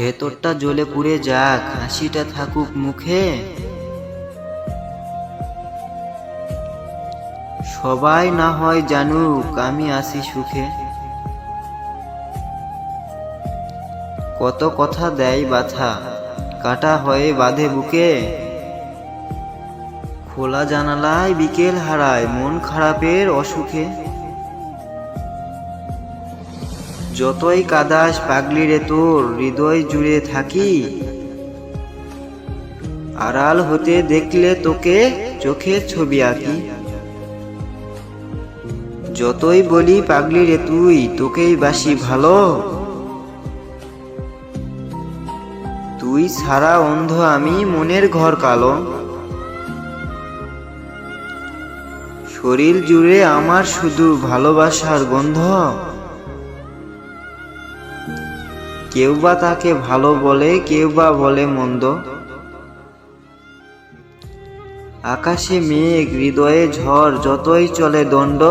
ভেতরটা জ্বলে পুড়ে যাক, হাসিটা থাকুক মুখে। সবাই না হয় জানুক, আমি আসি সুখে। কত কথা দেয় বাথা কাটা হয়ে বাঁধে বুকে। খোলা জানালায় বিকেল হারায়, মন খারাপের অসুখে। যতই কাদাস পাগলি রে তোর, হৃদয় জুড়ে থাকি। আড়াল হতে দেখলে তোকে চোখে ছবি আঁকি। যতই বলি পাগলি রে তুই, তোকেই বাসি ভালো। তুই সারা অন্ধ আমি মনের ঘর কালো। শরীর জুড়ে আমার শুধু ভালোবাসার গন্ধ। কেউ বা তাকে ভালো বলে, কেউ বা বলে মন্দ। আকাশে মেঘ, হৃদয়ে ঝড়, যতই চলে দণ্ড।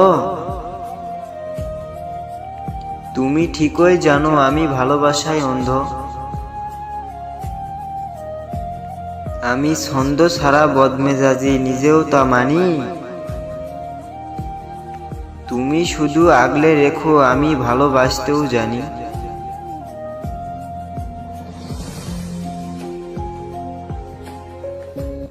তুমি ঠিকই জানো, আমি ভালোবাসায় অন্ধ। আমি ছন্দ সারা বদমেজাজি, নিজেও তা মানি। তুমি শুধু আগলে রেখো, আমি ভালোবাসতেও জানি।